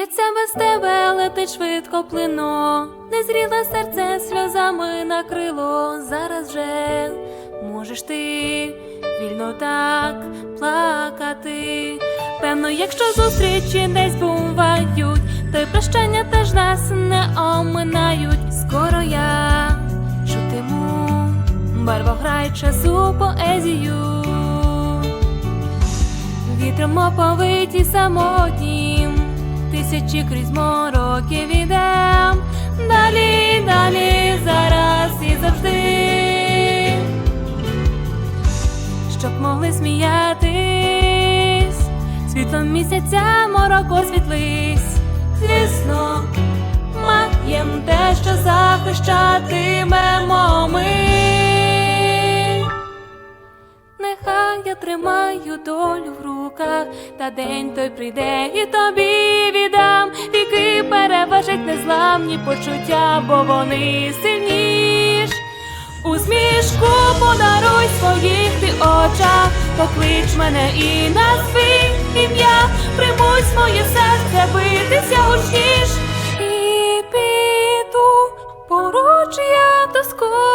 Мріється без тебе, летить швидко плино, незріле серце сльозами накрило. Зараз вже можеш ти вільно так плакати. Певно, якщо зустрічі десь бувають, то й прощання теж нас не оминають. Скоро я чутиму барвограй часу поезію. Вітром оповиті самотнім, тисячі крізь мороки відем, далі, далі, зараз і завжди, щоб могли сміятись, світлом місяця морок освітлись, звісно, маєм те, що захищатимемо ми. Нехай я тримаю долю в руках, та день той прийде і тобі незламні почуття, бо вони сильніш. Усмішку подаруй своїх ти очах, поклич мене і назви ім'я, примусь моє серце битися гучніш. І піду поруч я тоскою.